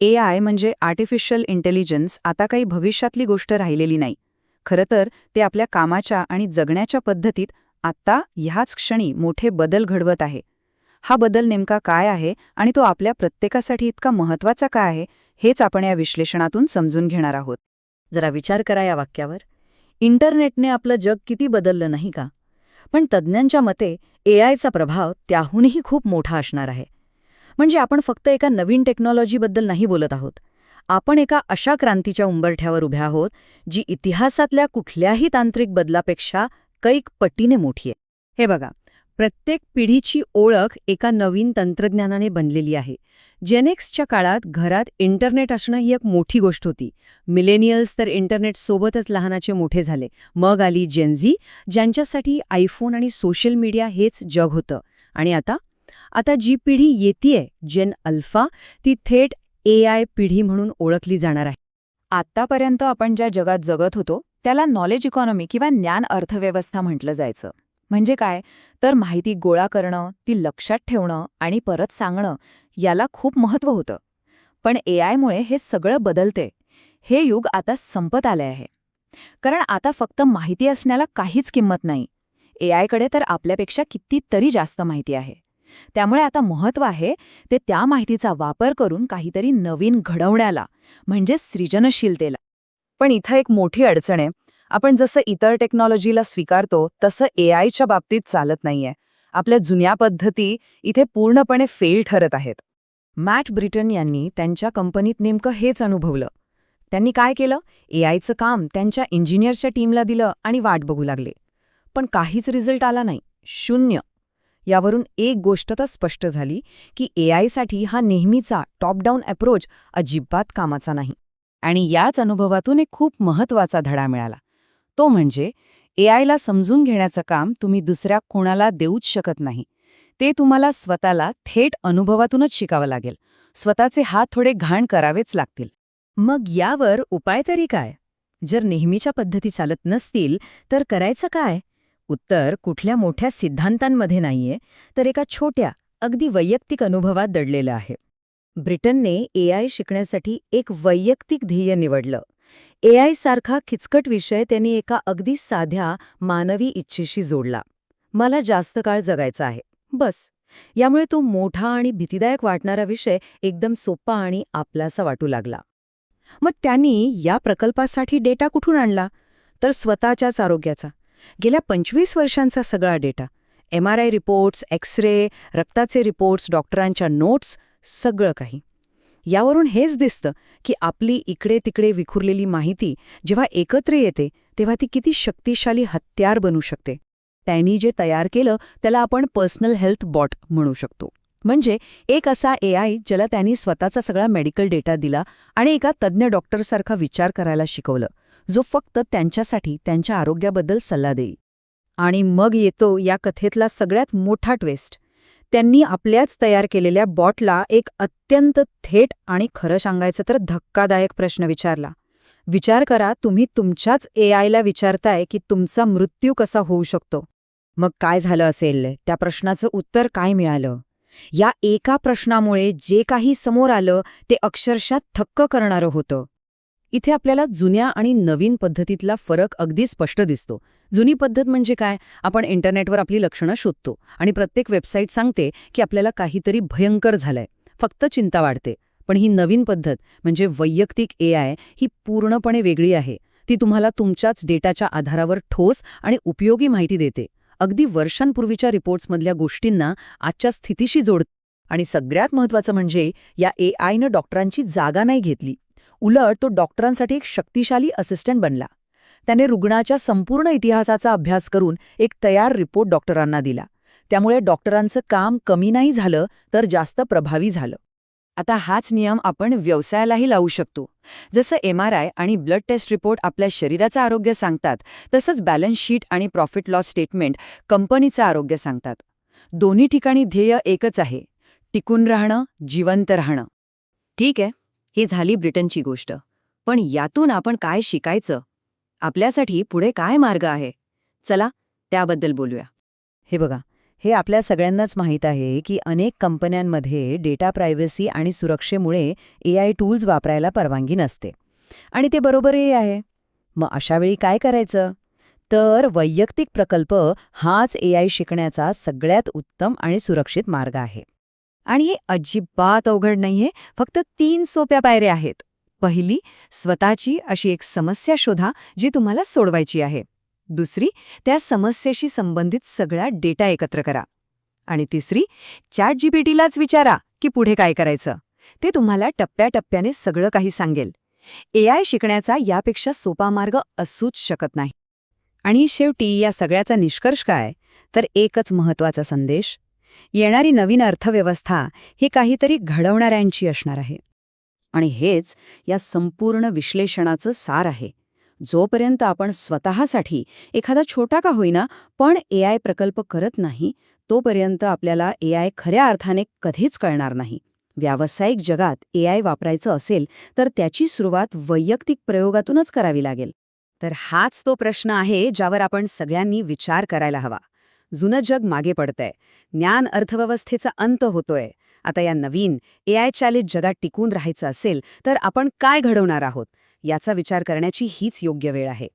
ए I म्हणजे artificial intelligence आता काही भविष्यातली गोष्ट राहिलेली नाही. खरं तर ते आपल्या कामाच्या आणि जगण्याच्या पद्धतीत आत्ता ह्याच क्षणी मोठे बदल घडवत आहे. हा बदल नेमका काय आहे आणि तो आपल्या प्रत्येकासाठी इतका महत्त्वाचा काय आहे हेच आपण या विश्लेषणातून समजून घेणार आहोत. जरा विचार करा या वाक्यावर. इंटरनेटने आपलं जग किती बदललं नाही का? पण तज्ज्ञांच्या मते एआयचा प्रभाव त्याहूनही खूप मोठा असणार आहे. म्हणजे आपण फक्त एका नवीन टेक्नॉलॉजीबद्दल नाही बोलत आहोत. आपण एका अशा क्रांतीच्या उंबरठ्यावर उभ्या आहोत जी इतिहासातल्या कुठल्याही तांत्रिक बदलापेक्षा कैक पटीने मोठी आहे. हे बघा प्रत्येक पिढीची ओळख एका नवीन तंत्रज्ञानाने बनलेली आहे. जेनेक्सच्या काळात घरात इंटरनेट असणं ही एक मोठी गोष्ट होती. मिलेनियल्स तर इंटरनेट सोबतच लहानाचे मोठे झाले. मग आली जेनझी ज्यांच्यासाठी आयफोन आणि सोशल मीडिया हेच जग होतं. आणि आता आता जी पिढी येतीये जेन अल्फा ती थेट ए आय पिढी म्हणून ओळखली जाणार आहे. आत्तापर्यंत आपण ज्या जगात जगत होतो त्याला नॉलेज इकॉनॉमी किंवा ज्ञान अर्थव्यवस्था म्हटलं जायचं. म्हणजे काय? तर माहिती गोळा करणं ती लक्षात ठेवणं आणि परत सांगणं याला खूप महत्त्व होतं. पण ए आयमुळे हे सगळं बदलते. हे युग आता संपत आले आहे. कारण आता फक्त माहिती असण्याला काहीच किंमत नाही. ए आयकडे तर आपल्यापेक्षा कितीतरी जास्त माहिती आहे. त्यामुळे आता महत्त्व आहे ते त्या माहितीचा वापर करून काहीतरी नवीन घडवण्याला म्हणजे सृजनशीलतेला. पण इथं एक मोठी अडचण आहे. आपण जसं इतर टेक्नॉलॉजीला स्वीकारतो तसं ए आयच्या बाबतीत चालत नाहीये. आपल्या जुन्या पद्धती इथे पूर्णपणे फेल ठरत आहेत. मॅट ब्रिटन यांनी त्यांच्या कंपनीत नेमकं हेच अनुभवलं. त्यांनी काय केलं? ए आयचं काम त्यांच्या इंजिनियरच्या टीमला दिलं आणि वाट बघू लागले. पण काहीच रिझल्ट आला नाही. शून्य. यावरून एक गोष्ट तर स्पष्ट झाली की ए आयसाठी हा नेहमीचा टॉप डाऊन अप्रोच अजिबात कामाचा नाही. आणि याच अनुभवातून एक खूप महत्त्वाचा धडा मिळाला. तो म्हणजे ए आयला समजून घेण्याचं काम तुम्ही दुसऱ्या कोणाला देऊच शकत नाही. ते तुम्हाला स्वतःला थेट अनुभवातूनच शिकावं लागेल. स्वतःचे हात थोडे घाण करावेच लागतील. मग यावर उपाय तरी काय? जर नेहमीच्या पद्धती चालत नसतील तर करायचं काय? उत्तर कुठल्या मोठ्या सिद्धांतांमध्ये नाहीये तर एका छोट्या अगदी वैयक्तिक अनुभवात दडलेलं आहे. ब्रिटनने ए आय शिकण्यासाठी एक वैयक्तिक ध्येय निवडलं. ए आय सारखा खिचकट विषय त्यांनी एका अगदी साध्या मानवी इच्छेशी जोडला. मला जास्त काळ जगायचा आहे. बस. यामुळे तो मोठा आणि भीतीदायक वाटणारा विषय एकदम सोपा आणि आपलासा वाटू लागला. मग त्यांनी या प्रकल्पासाठी डेटा कुठून आणला? तर स्वतःच्याच आरोग्याचा. गेल्या पंचवीस वर्षांचा सगळा data M R I reports X ray रक्ताचे रिपोर्ट्स डॉक्टरांच्या नोट्स सगळं काही. यावरून हेच दिसतं की आपली इकडे तिकडे विखुरलेली माहिती जेव्हा एकत्र येते तेव्हा ती किती शक्तिशाली हत्यार बनू शकते. त्यांनी जे तयार केलं त्याला आपण पर्सनल हेल्थ बॉट म्हणू शकतो. म्हणजे एक असा ए आय ज्याला त्यांनी स्वतःचा सगळा मेडिकल डेटा दिला आणि एका तज्ज्ञ डॉक्टरसारखा विचार करायला शिकवलं. जो फक्त त्यांच्यासाठी त्यांच्या आरोग्याबद्दल सल्ला देई आणि मग येतो या कथेतला सगळ्यात मोठा ट्विस्ट त्यांनी आपल्याच तयार केलेल्या बॉटला एक अत्यंत थेट आणि खरं सांगायचं तर धक्कादायक प्रश्न विचारला. विचार करा तुम्ही तुमच्याच ए आयला विचारताय की तुमचा मृत्यू कसा होऊ शकतो. मग काय झालं असेल? त्या प्रश्नाचं उत्तर काय मिळालं? या एका प्रश्नामुळे जे काही समोर आलं ते अक्षरशः थक्क करणारं होतं. इथे आपल्याला जुन्या आणि नवीन पद्धतीतला फरक अगदी स्पष्ट दिसतो. जुनी पद्धत म्हणजे काय? आपण इंटरनेटवर आपली लक्षणं शोधतो आणि प्रत्येक वेबसाईट सांगते की आपल्याला काहीतरी भयंकर झालंय. फक्त चिंता वाढते. पण ही नवीन पद्धत म्हणजे वैयक्तिक ए आय ही पूर्णपणे वेगळी आहे. ती तुम्हाला तुमच्याच डेटाच्या आधारावर ठोस आणि उपयोगी माहिती देते. अगदी वर्षांपूर्वीच्या रिपोर्ट्समधल्या गोष्टींना आजच्या स्थितीशी जोडते आणि सगळ्यात महत्त्वाचं म्हणजे या ए आयनं डॉक्टरांची जागा नाही घेतली. उलट तो डॉक्टरांसाठी एक शक्तिशाली असिस्टंट बनला. त्याने रुग्णाच्या संपूर्ण इतिहासाचा अभ्यास करून एक तयार रिपोर्ट डॉक्टरांना दिला. त्यामुळे डॉक्टरांचं काम कमी नाही झालं तर जास्त प्रभावी झालं. आता हाच नियम आपण व्यवसायालाही लावू शकतो. जसं एम आर आय आणि ब्लड टेस्ट रिपोर्ट आपल्या शरीराचं आरोग्य सांगतात तसंच बॅलन्स शीट आणि प्रॉफिट लॉस स्टेटमेंट कंपनीचं आरोग्य सांगतात. दोन्ही ठिकाणी ध्येय एकच आहे टिकून राहणं जिवंत राहणं. ठीक आहे. ही झाली ब्रिटनची गोष्ट. पण यातून आपण काय शिकायचं? आपल्यासाठी पुढे काय मार्ग आहे? चला त्याबद्दल बोलूया. हे बघा हे आपल्या सगळ्यांनाच माहीत आहे की अनेक कंपन्यांमध्ये डेटा प्रायव्हसी आणि सुरक्षेमुळे ए आय टूल्स वापरायला परवानगी नसते. आणि ते बरोबरही आहे. मग अशावेळी काय करायचं? तर वैयक्तिक प्रकल्प हाच ए आय शिकण्याचा सगळ्यात उत्तम आणि सुरक्षित मार्ग आहे. आणि हे अजिबात अवघड नाहीये. फक्त तीन सोप्या पायऱ्या आहेत. पहिली स्वतःची अशी एक समस्या शोधा जी तुम्हाला सोडवायची आहे. दुसरी त्या समस्येशी संबंधित सगळा डेटा एकत्र करा. आणि तिसरी चॅट जीपीटीलाच विचारा की पुढे काय करायचं. ते तुम्हाला टप्प्याटप्प्याने सगळं काही सांगेल. एआय शिकण्याचा यापेक्षा सोपा मार्ग असूच शकत नाही. आणि शेवटी या सगळ्याचा निष्कर्ष काय? तर एकच महत्त्वाचा संदेश येणारी नवीन अर्थव्यवस्था ही काहीतरी घडवणाऱ्यांची असणार आहे. आणि हेच या संपूर्ण विश्लेषणाचं सार आहे. जोपर्यंत आपण स्वतःसाठी एखादा छोटा का होईना पण ए आय प्रकल्प करत नाही तोपर्यंत आपल्याला ए आय खऱ्या अर्थाने कधीच कळणार नाही. व्यावसायिक जगात ए आय वापरायचं असेल तर त्याची सुरुवात वैयक्तिक प्रयोगातूनच करावी लागेल. तर हाच तो प्रश्न आहे ज्यावर आपण सगळ्यांनी विचार करायला हवा. जुनं जग मागे पडतंय. ज्ञान अर्थव्यवस्थेचा अंत होतोय. आता या नवीन ए आय चालित जगात टिकून राहायचं असेल तर आपण काय घडवणार आहोत? याचा विचार करण्याची हीच योग्य वेळ आहे.